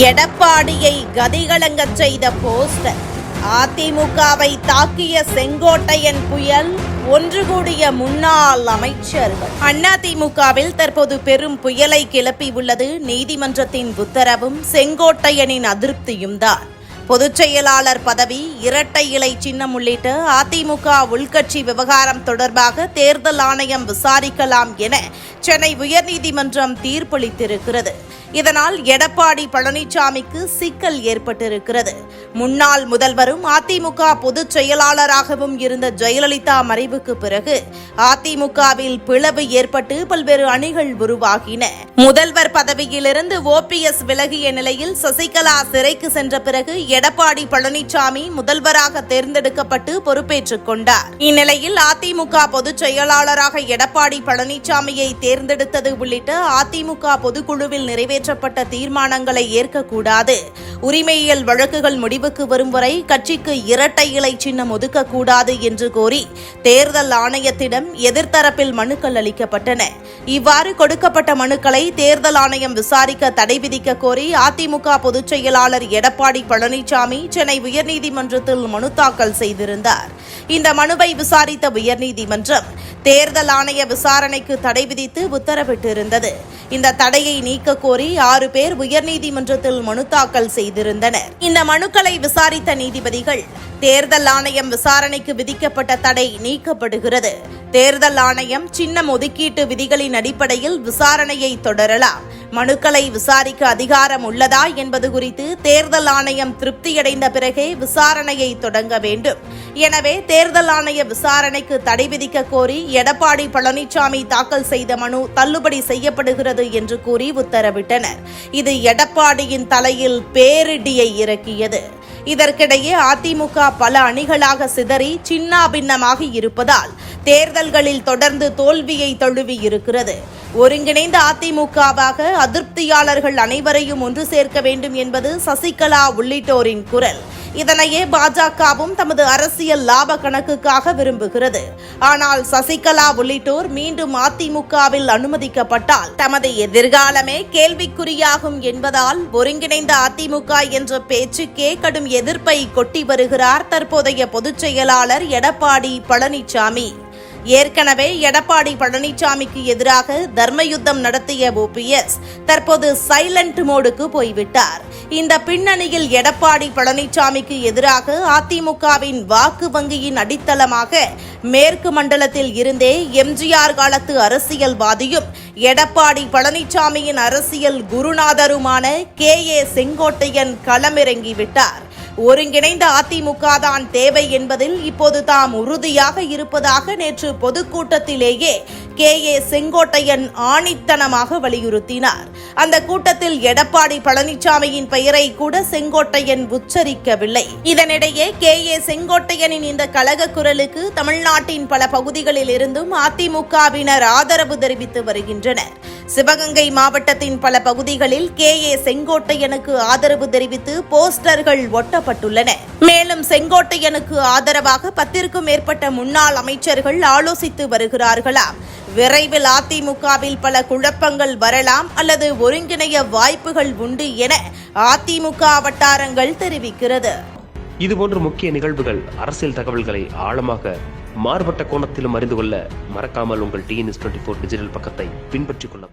எடப்பாடியை கதிகலங்க செய்த போஸ்டர். அதிமுகவை தாக்கிய செங்கோட்டையன் புயல் ஒன்று கூடிய முன்னாள் அமைச்சர்கள். அதிமுகவில் தற்போது பெரும் புயலை கிளப்பி உள்ளது நீதிமன்றத்தின் உத்தரவும் செங்கோட்டையனின் அதிருப்தியும் தான். பொதுச் செயலாளர் பதவி இரட்டை இலை சின்னம் உள்ளிட்ட அதிமுக உள்கட்சி விவகாரம் தொடர்பாக தேர்தல் ஆணையம் விசாரிக்கலாம் என சென்னை உயர்நீதிமன்றம் தீர்ப்பளித்திருக்கிறது. இதனால் எடப்பாடி பழனிசாமிக்கு சிக்கல் ஏற்பட்டிருக்கிறது. முன்னாள் முதல்வரும் அதிமுக பொதுச் செயலாளராகவும் இருந்த ஜெயலலிதா மறைவுக்கு பிறகு அதிமுகவில் பிளவு ஏற்பட்டு பல்வேறு அணிகள் உருவாகின. முதல்வர் பதவியிலிருந்து ஓபிஎஸ் விலகிய நிலையில் சசிகலா சிறைக்கு சென்ற பிறகு எடப்பாடி பழனிசாமி முதல்வராக தேர்ந்தெடுக்கப்பட்டு பொறுப்பேற்றுக் கொண்டார். இந்நிலையில் அதிமுக பொதுச் செயலாளராக எடப்பாடி பழனிசாமியை தேர்ந்தெடுத்தது உள்ளிட்ட அதிமுக பொதுக்குழுவில் நிறைவேற்றப்பட்ட தீர்மானங்களை ஏற்கக்கூடாது. உரிமையியல் வழக்குகள் முடிவுக்கு வரும் வரை கட்சிக்கு இரட்டை இலை சின்னம் ஒதுக்கக்கூடாது என்று கோரி தேர்தல் ஆணையத்திடம் எதிர்த்தரப்பில் மனுக்கள் அளிக்கப்பட்டன. இவ்வாறு கொடுக்கப்பட்ட மனுக்களை தேர்தல் ஆணையம் விசாரிக்க தடை விதிக்க கோரி அதிமுக பொதுச் செயலாளர் எடப்பாடி பழனிசாமி சென்னை உயர்நீதிமன்றத்தில் மனு தாக்கல் செய்திருந்தார். இந்த மனுவை விசாரித்த உயர்நீதிமன்றம் தேர்தல் ஆணைய விசாரணைக்கு தடை விதித்து உத்தரவிட்டிருந்தது. இந்த தடையை நீக்க கோரி ஆறு பேர் உயர்நீதிமன்றத்தில் மனு தாக்கல் செய்திருந்தனர். இந்த மனுக்களை விசாரித்த நீதிபதிகள் தேர்தல் ஆணையம் விசாரணைக்கு விதிக்கப்பட்ட தடை நீக்கப்படுகிறது. தேர்தல் ஆணையம் சின்னம் ஒதுக்கீட்டு விதிகளின் அடிப்படையில் விசாரணையை தொடரலாம். மனுக்களை விசாரிக்க அதிகாரம் உள்ளதா என்பது குறித்து தேர்தல் ஆணையம் திருப்தியடைந்த பிறகே விசாரணையை தொடங்க வேண்டும். எனவே தேர்தல் ஆணைய விசாரணைக்கு தடை விதிக்க கோரி எடப்பாடி பழனிசாமி தாக்கல் செய்த மனு தள்ளுபடி செய்யப்படுகிறது என்று கூறி உத்தரவிட்டனர். இது எடப்பாடியின் தலையில் பேரிடியை இறக்கியது. இதற்கிடையே அதிமுக பல அணிகளாக சிதறி சின்னாபின்னமாகி இருப்பதால் தேர்தல்களில் தொடர்ந்து தோல்வியை தழுவி இருக்கிறது. ஒருங்கிணைந்த அதிமுகவாக அதிருப்தியாளர்கள் அனைவரையும் ஒன்று சேர்க்க வேண்டும் என்பது சசிகலா உள்ளிட்டோரின் குரல். இதனையே பாஜகவும் தமது அரசியல் லாப கணக்குக்காக விரும்புகிறது. ஆனால் சசிகலா உள்ளிட்டோர் மீண்டும் அதிமுகவில் அனுமதிக்கப்பட்டால் தமது எதிர்காலமே கேள்விக்குறியாகும் என்பதால் ஒருங்கிணைந்த அதிமுக என்ற பேச்சுக்கே கடும் எதிர்ப்பை கொட்டி வருகிறார் தற்போதைய பொதுச் செயலாளர் எடப்பாடி பழனிசாமி ஏற்கனவே எடப்பாடி பழனிசாமிக்கு எதிராக தர்மயுத்தம் நடத்திய ஓபிஎஸ் தற்போது சைலண்ட் மோடுக்கு போய்விட்டார். இந்த பின்னணியில் எடப்பாடி பழனிசாமிக்கு எதிராக அதிமுகவின் வாக்கு வங்கியின் அடித்தளமாக மேற்கு மண்டலத்தில் இருந்தே எம்ஜிஆர் காலத்து அரசியல்வாதியும் எடப்பாடி பழனிசாமியின் அரசியல் குருநாதருமான கே ஏ செங்கோட்டையன் களமிறங்கிவிட்டார். ஒருங்கிணைந்த அதிமுக தான் தேவை என்பதில் இப்போது தாம் உறுதியாக இருப்பதாக நேற்று பொதுக்கூட்டத்திலேயே கே ஏ செங்கோட்டையன் ஆணித்தனமாக வலியுறுத்தினார். அந்த கூட்டத்தில் எடப்பாடி பழனிசாமியின் பெயரை கூட செங்கோட்டையன் உச்சரிக்கவில்லை. இதனிடையே கே ஏ செங்கோட்டையனின் இந்த கழக குரலுக்கு தமிழ்நாட்டின் பல பகுதிகளில் இருந்தும் அதிமுகவினர் ஆதரவு தெரிவித்து வருகின்றனர். சிவகங்கை மாவட்டத்தின் பல பகுதிகளில் கே ஏ செங்கோட்டையனுக்கு ஆதரவு தெரிவித்து போஸ்டர்கள் ஒட்டப்பட்டுள்ளன மேலும் செங்கோட்டையனுக்கு ஆதரவாக பத்திற்கும் மேற்பட்ட முன்னாள் அமைச்சர்கள் ஆலோசித்து வருகிறார்களாம். விரைவில் அதிமுகவில் பல குழப்பங்கள் வரலாம் அல்லது ஒருங்கிணைய வாய்ப்புகள் உண்டு என அதிமுக வட்டாரங்கள் தெரிவிக்கிறது. இதுபோன்ற முக்கிய நிகழ்வுகள் அரசியல் தகவல்களை ஆழமாக மாறுபட்ட கோணத்திலும் அறிந்து கொள்ள மறக்காமல் உங்கள் டிஎன்எஸ் டுவெண்ட்டி ஃபோர் டிஜிட்டல் பக்கத்தை பின்பற்றிக் கொள்ளவும்.